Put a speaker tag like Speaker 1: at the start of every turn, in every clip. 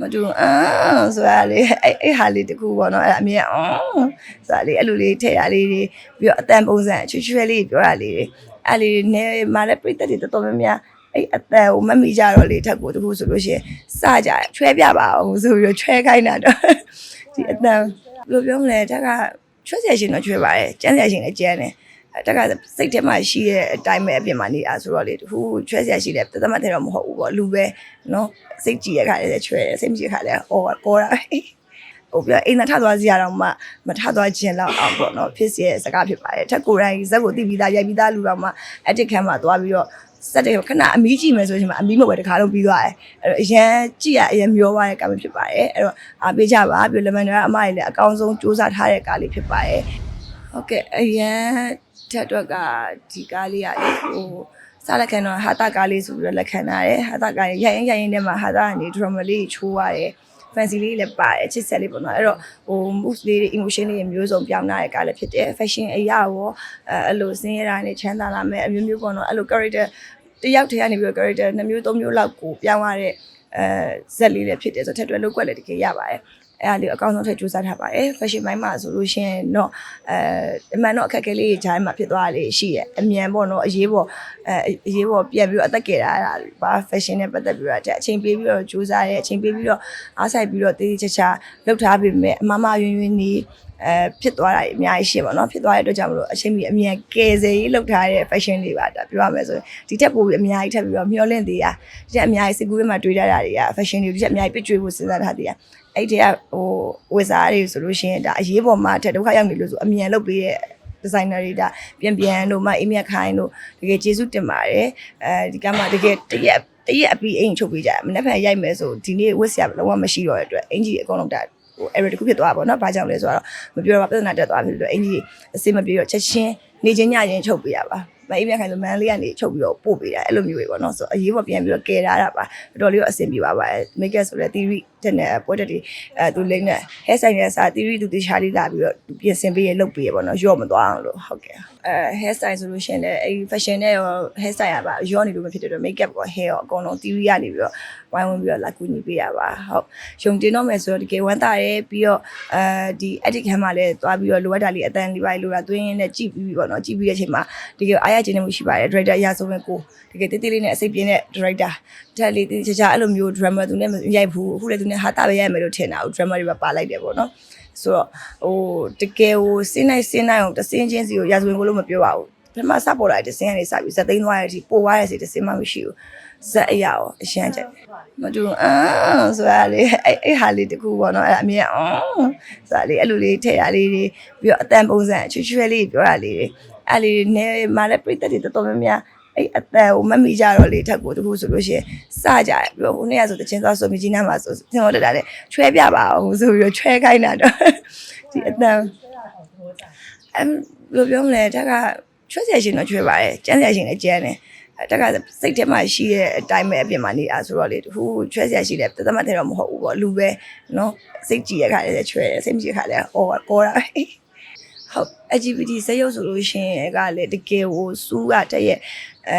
Speaker 1: မတူအာဆိုတာလေအဲ့အဲ့ဟာလေးတကူပေါ့နော်အဲ့အမေကအာဆိုတာလေအဲ့လိုလေးထည့်ရလေးတွေပြီးတော့အတန်ပုံစံအချွတ်ချွဲလေးပြောရလေးတွေအဲ့လေးတွေနဲ့မာလည်းပြည့်တဲ့တော်တော်များများအဲ့အတန်ကိုမမိကြတော့လေထက်ကိုတကူဆိုလို့ရှိရင်စကြချွဲပြပါအောင်ဆိုပြီးတော့ချွဲခိုင်းတာတော့ဒီအတန်ဘယ်လိုပြောမလဲထက်ကချွဲဆရာရှင်တော့ချွဲပါတယ်ကျန်းဆရာရှင်လည်းကျန်းတယ် တက်ကစိတ်ထဲမှာရှိတဲ့အတိုင်းပဲအပြင်မှာနေတာဆိုတော့လေတခုချွဲเสียရှိတယ်တသက်မှတ်တယ်တော့မဟုတ်ဘူးပေါ့လူပဲနော်စိတ်ကြည်ရခါလေးချွဲစိတ်မကြည်ခါလေးအော်ပေါ်တာ ဟိုပြအိမ်သာထသွားစီရတော့မှမထသွားခြင်းလောက်အောင်ပေါ့နော်ဖြစ်စီရဲ့စကားဖြစ်ပါတယ်ထက်ကိုယ်တိုင်ဇက်ကိုတိပြီးသားရိုက်ပြီးသားလူတော့မှအတစ်ခမ်းမှာသွားပြီးတော့စက်တယ်ခဏအမီးကြည့်မယ်ဆိုရင်မှအမီးမဝယ်တခါလုံးပြီးသွားတယ်အဲ့တော့အရန်ကြည့်ရအရန်မျောသွားတဲ့ကားမျိုးဖြစ်ပါတယ်အဲ့တော့အားပေးကြပါပြီးလက်မန်တွေကအမတွေလည်းအကောင်းဆုံးစူးစမ်းထားတဲ့ကားလေးဖြစ်ပါတယ်ဟုတ်ကဲ့အရန် ထက်တော့ကဒီကားလေးကလေဟိုစားလက်ခံတော့ဟာတာကားလေးဆိုပြီးတော့လက်ခံထားတယ်ဟာတာကားရရင်ရရင်ထဲမှာဟာတာကနေဒရမလေးချိုးရတယ် fancy လေးလည်းပါတယ်ချစ်ဆက်လေးပေါ့နော်အဲ့တော့ဟို mood လေးတွေ emotion လေးတွေမျိုးစုံပြောင်းလာတဲ့ကားလည်းဖြစ်တယ် fashion အရာရောအဲအဲ့လိုစင်းရတာနဲ့ချမ်းသာလာမယ်အမျိုးမျိုးပေါ့နော်အဲ့လို character တယောက်တည်းကနေပြီးတော့ character နှစ်မျိုးသုံးမျိုးလောက်ကိုပြောင်းရတဲ့အဲဇက်လေးလည်းဖြစ်တယ်ဆိုတော့ထက်တွဲလောက်ကွက်လည်းတကယ်ရပါတယ် အဲ့ဒါလေးအကောင်းဆုံးထည့်ကြိုးစားထားပါတယ် fashion ဘိုင်းမှာဆိုလို့ရှိရင်တော့အဲအမှန်တော့အခက်အခဲလေးဂျိုင်းမှာဖြစ်သွားတာလေးရှိရဲ့အမြန်ပေါ့နော်အရေးပေါ်အဲအရေးပေါ်ပြန်ပြီးတော့အသက်ကေတာပါ fashion နဲ့ပတ်သက်ပြီးတော့အချိန်ပေးပြီးတော့ကြိုးစားရဲအချိန်ပေးပြီးတော့အားဆိုင်ပြီးတော့တေးသေးချာချာလှုပ်ထားပေမဲ့အမမယွင်းယွင်းနေအဲဖြစ်သွားတာအများကြီးရှိပါတော့ဖြစ်သွားတဲ့အတွက်ကြောင့်မလို့အချိန်ကြီးအမြန်ကယ်ဆယ်ရေးလုပ်ထားတဲ့ fashion တွေပါဒါပြောရမယ်ဆိုရင်ဒီထက်ပိုပြီးအများကြီးထပ်ပြီးတော့မျှော်လင့်သေးတာဒီထက်အများကြီးစကူးထဲမှာတွေးထားတာတွေက fashion တွေဒီထက်အများကြီးပြည့်ကျွေးဖို့စဉ်းစားထားသေးတာ အဲ့ဒီကဟိုဝစ်စားတွေဆိုလို့ရှိရင်ဒါအရေးပေါ်မှာထက်ဒုက္ခရောက်နေလို့ဆိုအမြန်လုပ်ပေးတဲ့ designer တွေဒါပြန်ပြန်တို့မအိမ်မြက်ခိုင်းတို့တကယ်ကျေးဇူးတင်ပါတယ်အဲဒီကမှတကယ်တရက်တရက်အပြီးအိမ်ချုပ်ပေးကြတယ်မနေ့ကရိုက်မယ်ဆိုဒီနေ့ဝစ်စရာလုံးဝမရှိတော့တဲ့အတွက်အင်ကြီးအကုန်လုံးဒါဟို error တစ်ခုဖြစ်သွားတာပေါ့နော်ဘာကြောင့်လဲဆိုတော့မပြောတော့ပြဿနာတက်သွားပြီဆိုတော့အင်ကြီးအစင်မပြေတော့ချက်ချင်းနေချင်းညချင်းချုပ်ပေးရပါမအိမ်မြက်ခိုင်းဆိုမန်လေးကနေချုပ်ပြီးတော့ပို့ပေးတာအဲ့လိုမျိုးပဲပေါ့နော်ဆိုတော့အရေးပေါ်ပြန်ပြီးတော့ကယ်ထားတာပါတော်တော်လေးတော့အဆင်ပြေပါပါတယ် make up ဆိုတဲ့ theory တဲ့နဲ့ပွဲတက်တွေအဲသူလိမ့်နဲ့ hair style နဲ့စာ theory သူတခြားလေးလာပြီးတော့သူပြင်ဆင်ပေးရလုပ်ပေးရပေါ့နော်ရော့မသွားအောင်လို့ဟုတ်ကဲ့အဲ hair style ဆိုလို့ရှိရင်လည်းအဲ fashion နဲ့ရော hair style ရပါရော့နေလို့မဖြစ်တဲ့အတွက် make up ကော hair ရောအကုန်လုံး theory ကနေပြီးတော့ဝိုင်းဝန်းပြီးတော့လာကူညီပေးရပါဟုတ်ယုံတင်တော့မယ်ဆိုတော့တကယ်ဝမ်းသာရဲပြီးတော့အဲဒီ edit ခံမှာလည်းသွားပြီးတော့လိုအပ်တာလေးအတန်လေးပိုင်းလိုတာသွင်းရင်းနဲ့ကြည့်ပြီးပေါ့နော်ကြည့်ပြီးတဲ့အချိန်မှာတကယ်အားရခြင်းနဲ့မှုရှိပါတယ် director အရာဆုံးပဲကိုတကယ်တေးသေးလေးနဲ့အစိပ်ပြင်းတဲ့ director တက်လေးတေးချာချာအဲ့လိုမျိုး drama သူနဲ့မရိုက်ဘူးအခုလည်းသူနဲ့ဟာတာပဲရိုက်မယ်လို့ထင်တာ drama တွေပါပါလိုက်တယ်ပေါ့နော်ဆိုတော့ဟိုတကယ်ဟိုစင်းနိုင်စင်းနိုင်အောင်တစင်းချင်းစီကိုရာဇဝင်ကိုလို့မပြောပါဘူးပထမစပေါ်လာတဲ့တစင်းကနေစပြီးဇက်သိန်းသွားတဲ့အထိပိုသွားတဲ့စီတစင်းမှမရှိဘူးဇက်အရာရောအရှမ်းချက်မတူအမ်ဆိုတာလေအဲ့အဲ့ဟာလေးတကူပေါ့နော်အဲ့အမြင်အမ်ဆိုတာလေအဲ့လိုလေးထည့်ရလေးတွေပြီးတော့အတန်ပုံစံချွတ်ချွဲလေးပြောတာလေးတွေအဲ့လေးတွေနဲမာလည်းပြိတ္တတွေတော်တော်များများ အဲ့အတန်ကိုမမိကြတော့လေထက်ကိုတခုဆိုလို့ရှိရင်စကြတယ်ပြီးတော့ဟိုနေ့ကဆိုတချင်းသွားဆိုမြကြီးနားမှာဆိုသင်တို့တက်တာလေချွဲပြပါအောင်ဆိုပြီးတော့ချွဲခိုင်းတာတော့ဒီအတန်အဲ့ဘယ်လိုပြောမလဲထက်ကချွဲဆရာရှင်တော့ချွဲပါတယ်ကျန်းဆရာရှင်လည်းကျန်းတယ်တက်ကစိတ်ထဲမှာရှိတဲ့အတိုင်းပဲအပြင်မှာနေတာဆိုတော့လေဟိုချွဲဆရာရှိတယ်သတ်မှတ်တယ်တော့မဟုတ်ဘူးပေါ့လူပဲနော်စိတ်ကြည်ရခါလည်းချွဲစိတ်မကြည်ခါလည်းအော်ကောတာ ဟုတ် LGBT စက်ရုပ်ဆိုလို့ရှိရင်ကလည်းတကယ်ဟိုစူးကတရဲ့အဲ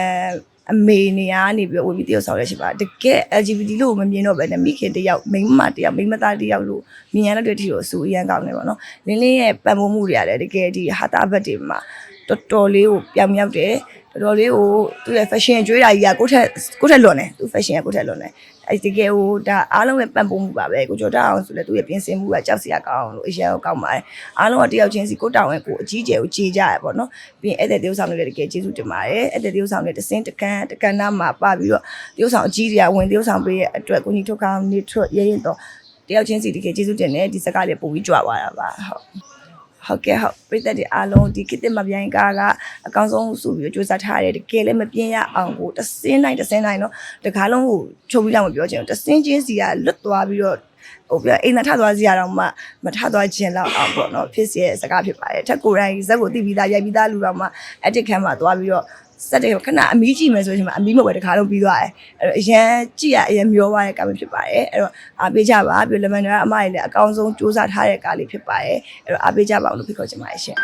Speaker 1: အမေနေရာကနေပြီးဝင်ပြီးတယောက်ဆောင်ရရှိပါတကယ် LGBT လို့မမြင်တော့ပဲနဲ့မိခင်တယောက်မိန်းမတယောက်မိန်းမသားတယောက်လို့မြင်ရတဲ့တီကိုအစူအရန်ကောင်းနေပါတော့လင်းလင်းရဲ့ပံ့ပိုးမှုတွေကလည်းတကယ်ဒီဟာတာဘတ်တွေမှာတော်တော်လေးကိုပြောင်မြောက်တယ်တော်တော်လေးကိုသူ့ရဲ့ fashion ကြွေးတာကြီးကကိုယ့်ထက်ကိုယ့်ထက်လွန်တယ်သူ fashion ကကိုယ့်ထက်လွန်တယ် အဲတကယ်ဟိုဒါအားလုံးရဲ့ပံ့ပိုးမှုပါပဲကိုကျော်တအောင်ဆိုလဲသူ့ရဲ့ပြင်ဆင်မှုကကြောက်စရာကောင်းအောင်လို့အရန်ကိုကောင်းပါတယ်အားလုံးကတယောက်ချင်းစီကိုတောင်းရဲ့ကိုအကြီးကျယ်ကိုခြေကြရပေါ့နော်ပြီးရင်အဲ့တဲ့တယောက်ဆောင်တွေလည်းတကယ်ကျေးဇူးတင်ပါတယ်အဲ့တဲ့တယောက်ဆောင်တွေတစင်းတကန်တကန်နာမှာပပြီးတော့တယောက်ဆောင်အကြီးတွေကဝင်တယောက်ဆောင်ပေးရဲ့အတွက်ကိုကြီးထုတ်ကောင်းနေထွက်ရရင်တော့တယောက်ချင်းစီတကယ်ကျေးဇူးတင်တယ်ဒီစကားလေးပုံပြီးကြွားသွားတာပါဟုတ် ဟုတ်ကဲ့ဟုတ်ပြည့်တဲ့ဒီအားလုံးဒီကိတ္တမပြိုင်ကားကအကောင်းဆုံးဆိုပြီးတော့စူးစမ်းထားရတယ်တကယ်လည်းမပြင်းရအောင်ကိုတစင်းနိုင်တစင်းနိုင်တော့တကားလုံးကိုချုပ်ပြီးတော့မပြောချင်ဘူးတစင်းချင်းစီကလွတ်သွားပြီးတော့ဟိုပြအိမ်သာထသွားစီရတော့မှမထသွားခြင်းလောက်အောင်ပေါ့နော်ဖြစ်စီရဲ့စကားဖြစ်ပါတယ်ထက်ကိုယ်တိုင်ဇက်ကိုတိပြီးသားရိုက်ပြီးသားလူတော့မှအတစ်ခမ်းမှာသွားပြီးတော့ စက်တယ်ခဏအမီးကြည့်မယ်ဆိုရင်မှအမီးမဝယ်တခါလုံးပြီးသွားတယ်အဲ့တော့အရန်ကြည့်ရအရန်မျောသွားတဲ့ကားမျိုးဖြစ်ပါတယ်အဲ့တော့အားပေးကြပါပြီးလက်မန်တွေကအမတွေလည်းအကောင်းဆုံးစူးစမ်းထားတဲ့ကားလေးဖြစ်ပါတယ်အဲ့တော့အားပေးကြပါအောင်လို့ဖိတ်ခေါ်ချင်ပါတယ်ရှင်